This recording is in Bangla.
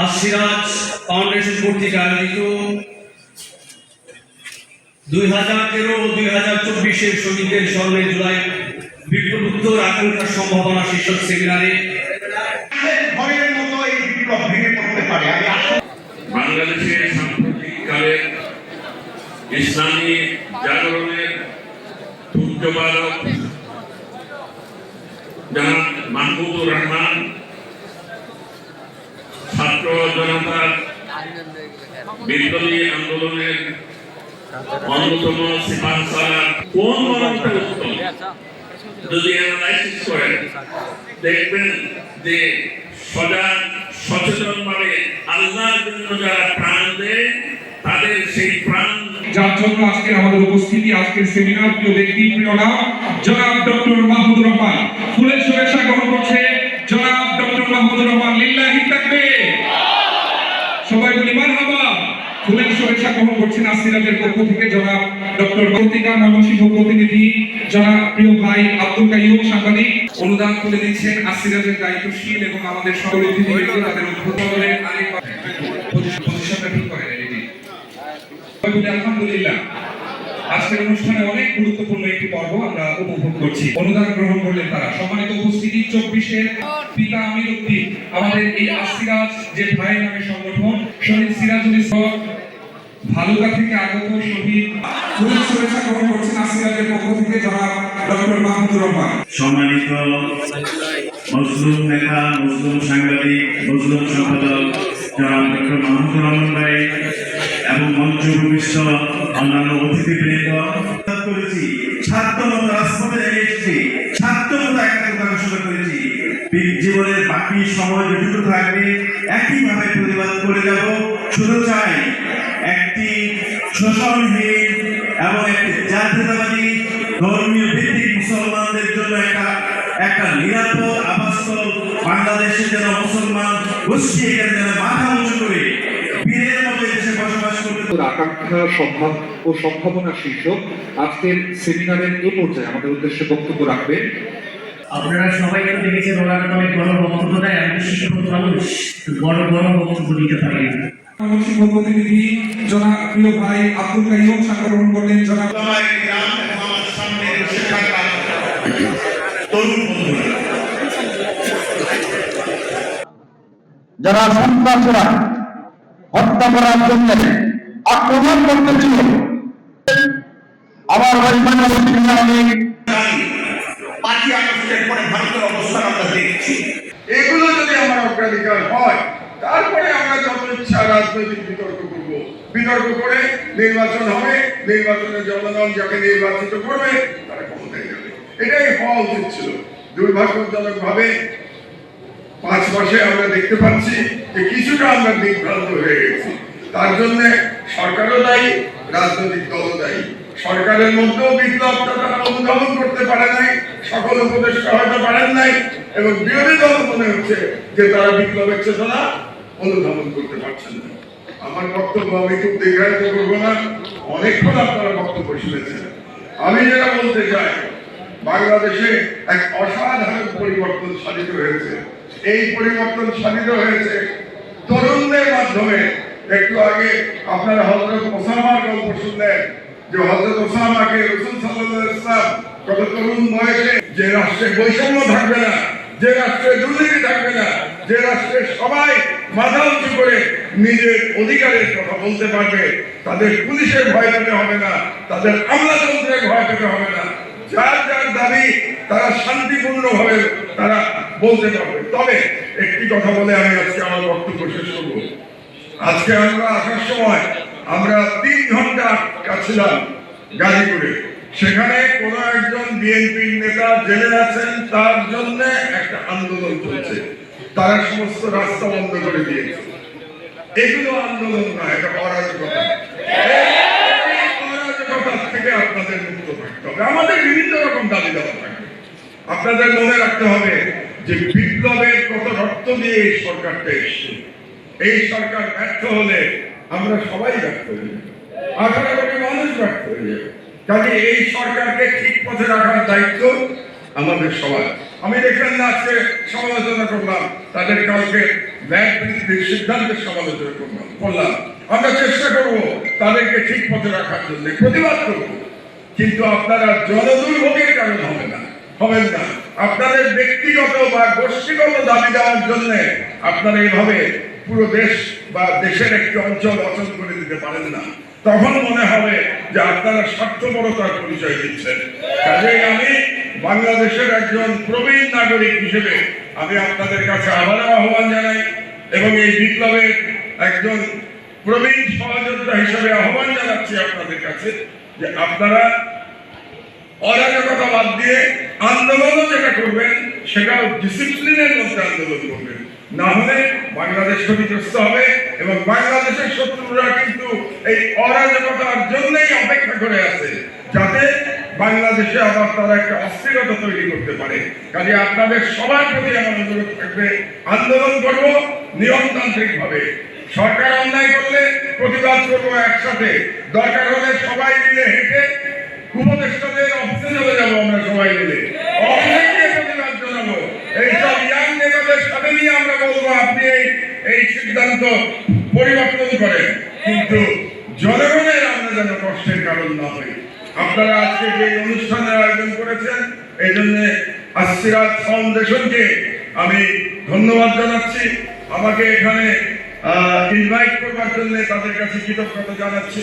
আশিরাজ ফাউন্ডেশন কর্তৃক আয়োজিত দুই হাজার তেরো দুই হাজার চব্বিশের শহীদদের স্মরণে জুলাই বিপ্লবোত্তর আকাঙ্ক্ষার সম্ভাবনা শীর্ষক সেমিনারে। বিপ্লব বাংলাদেশের সাম্প্রতিককালের ইসলামী জাগরণের সূর্যবালক জনাব মাহমুদুর রহমান বিপ্লবী আন্দোলনের অন্যতম কোন মরণটা উত্তম? যদি অ্যানালাইসিস করেন, দেখবেন যে সচেতন ভাবে আল্লাহর জন্য যারা প্রাণ দেয়, তাদের সেই প্রাণ যার জন্য আজকের আমাদের উপস্থিতি, আজকের সেমিনার প্রিয় ব্যক্তি প্রিয় নাম জনাব ডক্টর মাহমুদুর রহমান শুভেচ্ছা গ্রহণ করছে জনাব ডক্টর মাহমুদুর রহমান লিল্লাহি তাকবীর সবাই বলি মারহাবা গ্রহণ করছেন আসিরাজের পক্ষ থেকে জনাব ডক্টর পত্রিকা ময়মনসিংহ প্রতিনিধি, জনাব প্রিয় ভাই আব্দুল কাইয়ুম সাংবাদিক। অনুদান তুলে দিচ্ছেন আসিরাজের দায়িত্বশীল এবং আমাদের সকল তাদের উদ্বোধনের আলহামদুলিল্লাহ। আজকের অনুষ্ঠানে অনেক গুরুত্বপূর্ণ একটি পর্ব আমরা উপভোগ করছি। অনুদান গ্রহণ করলেন তারা। সম্মানিত উপস্থিতি চব্বিশের পিতা আমির উদ্দিন। আমাদের এই আসিরাজ যে ভাইয়ের নামে সংগঠন, শহীদ সিরাজুল ইসলাম ভালুকা থেকে আগত শহীদ ফুলের শুভেচ্ছা গ্রহণ করছেন আসিরাজের পক্ষ থেকে জনাব ডক্টর মাহমুদুর রহমান। সম্মানিত মজলুম নেতা মজলুম সাংবাদিক মজলুম সম্পাদক, জনাব ডক্টর মাহমুদুর রহমান ভাই এবং মঞ্চ ভূমিষ্ঠ অন্যান্য অতিথিবৃন্দ করেছি ছাত্র মতো রাজপথে নেমে এসেছি ছাত্র মতো একাত্মতা ঘোষণা করেছি। জীবনের বাকি সময় যেটুকু থাকবে, একইভাবে প্রতিবাদ করে যাব। শুধু চাই একটি শোষণহীন এবং একটি জাতীয়তাবাদী ধর্মীয় ভিত্তিক মুসলমানদের জন্য একটা একটা নিরাপদ আবাসস্থল বাংলাদেশে যেন মুসলমান গোষ্ঠী এখানে যেন মাথা উঁচু করে বীরের মতো দেশে বসবাস করতে আকাঙ্ক্ষা সম্ভাব ও সম্ভাবনা শীর্ষক আজকের সেমিনারের এ পর্যায়ে আমাদের উদ্দেশ্যে বক্তব্য রাখবেন। আপনারা সবাই কেন দেখেছেন ওনারা তো অনেক বড় বক্তব্য দেয় আমি তো শিক্ষক মানুষ। বড় বড় বক্তব্য দিতে পারি না। প্রতিনিধি জনাব প্রিয় ভাই আব্দুল করলেন জনাব যারা সন্ত্রাসীরা হত্যা করার জন্য আক্রমণ করতেছিল আমার ভাই মানবী আমি পাঁচই আগস্টের পরে ভারতের অবস্থান আমরা দেখছি। এগুলো যদি আমার অগ্রাধিকার হয় তারপরে আমরা যত ইচ্ছা রাজনৈতিক বিতর্ক করব, বিতর্ক করে নির্বাচন হবে নির্বাচনে জনগণ যাকে নির্বাচিত করবে, তারা ক্ষমতায় যাবে। এটাই হওয়া উচিত ছিল। দুর্ভাগ্যজনক ভাবে পাঁচ মাসে আমরা দেখতে পাচ্ছি যে কিছুটা আমরা বিভ্রান্ত হয়ে গেছি। তার জন্য সরকারও দায়ী, রাজনৈতিক দলও দায়ী। সরকারের মধ্যেও বিপ্লবটা তারা অনুধাবন করতে পারে নাই, সকল উপদেষ্টা হয়তো পারেন নাই, এবং বিরোধী দল মনে হচ্ছে যে তারা বিপ্লবের চেতনা অনুধাবন করতে পারছেন না। আমার বক্তব্য আমি খুব দীর্ঘায়িত করব না, অনেকক্ষণ আপনারা বক্তব্য শুনেছেন। আমি যেটা বলতে চাই, বাংলাদেশে এক অসাধারণ পরিবর্তন সাধিত হয়েছে। এই পরিবর্তন সাধিত হয়েছে তরুণদের মাধ্যমে। একটু আগে আপনারা হজরত ওসামার গল্প শুনলেন যে হজরত ওসামাকে রসুল ইসলাম কত তরুণ বয়সে যে রাষ্ট্রে বৈষম্য থাকবে না, যে রাষ্ট্রে দুর্নীতি থাকবে না যে রাষ্ট্রে সবাই মাথা উঁচু করে নিজের অধিকারের কথা বলতে পারবে, তাদের পুলিশের ভয় পেতে হবে না, তাদের আমলাতন্ত্রের ভয় পেতে হবে না। যার যার দাবি তারা শান্তিপূর্ণভাবে তারা বলতে পারবে। তবে একটি কথা বলে আমি আজকে আমার বক্তব্য শেষ করব। আজকে আমরা আসার সময় আমরা তিন ঘণ্টা আটকাছিলাম গাজীপুরে। সেখানে কোন একজন বিএনপির নেতা জেলে আছেন, তার জন্য একটা আন্দোলন চলছে। তারা সমস্ত রাস্তা বন্ধ করে দিয়েছে। এগুলো আন্দোলন নয় এটা অরাজকতা। থেকে আপনাদের বিভিন্ন রকম দাবি দেওয়া থাকবে আপনাদের মনে রাখতে হবে যে বিপ্লবের কত রক্ত দিয়ে এই সরকারটা এসছে। এই সরকার ব্যর্থ হলে আমরা সবাই ব্যর্থ হয়ে যাব। আঠারো কোটি মানুষ ব্যর্থ হয়ে যাবে। কাজে এই সরকারকে ঠিক পথে রাখার দায়িত্ব আমাদের সবার। আমি দেখলাম না আজকে সমালোচনা করলাম, তাদের ন্যায় বৃদ্ধির সিদ্ধান্তের সমালোচনা করলাম। করলাম আমরা চেষ্টা করব তাদেরকে ঠিক পথে রাখার জন্য, প্রতিবাদ করব। কিন্তু আপনারা জনদুর্ভোগের কারণ হবে না, হবেন না। আপনাদের ব্যক্তিগত বা গোষ্ঠীগত দাবি দেওয়ার জন্য আপনারা এইভাবে পুরো দেশ বা দেশের একটি অঞ্চল অচল করে দিতে পারেন না। তখন মনে হবে যে আপনারা স্বার্থপরতার পরিচয় দিচ্ছেন। কাজেই আমি বাংলাদেশের একজন প্রবীণ নাগরিক হিসেবে আমি আপনাদের কাছে আবারও আহ্বান জানাই এবং এই বিপ্লবের একজন প্রবীণ সহযোদ্ধা হিসেবে আহ্বান জানাচ্ছি আপনাদের কাছে যে আপনারা অরাজকতা বাদ দিয়ে আন্দোলনও যেটা করবেন, সেটাও ডিসিপ্লিনের মধ্যে আন্দোলন করবেন। না হলে বাংলাদেশ ক্ষতিগ্রস্ত হবে এবং বাংলাদেশের শত্রুরা কিন্তু এই অরাজকতার জন্যই অপেক্ষা করে আছে, যাতে বাংলাদেশে আবার তারা একটা অস্থিরতা তৈরি করতে পারে। কাজে আপনাদের সবার প্রতি আমার অনুরোধ থাকবে, আন্দোলন করব নিয়মতান্ত্রিক ভাবে সরকার অন্যায় করলে প্রতিবাদ করব একসাথে। দরকার হলে সবাই মিলে হেঁটে উপদেষ্টাদের অফিসে চলে যাব আমরা সবাই মিলে অফিসে গিয়ে প্রতিবাদ জানাব এইসব ইয়াং নেতাদের সাথে নিয়ে আমরা বলব আপনি এই এই সিদ্ধান্ত পরিবর্তন করেন কিন্তু জনগণের আমরা যেন কষ্টের কারণ না হই। আপনারা আজকে যে অনুষ্ঠানের আয়োজন করেছেন, এই জন্য আশিরাত ফাউন্ডেশনকে আমি ধন্যবাদ জানাচ্ছি। আমাকে এখানে ইনভাইট করবার জন্য তাদের কাছে কৃতজ্ঞতা জানাচ্ছি।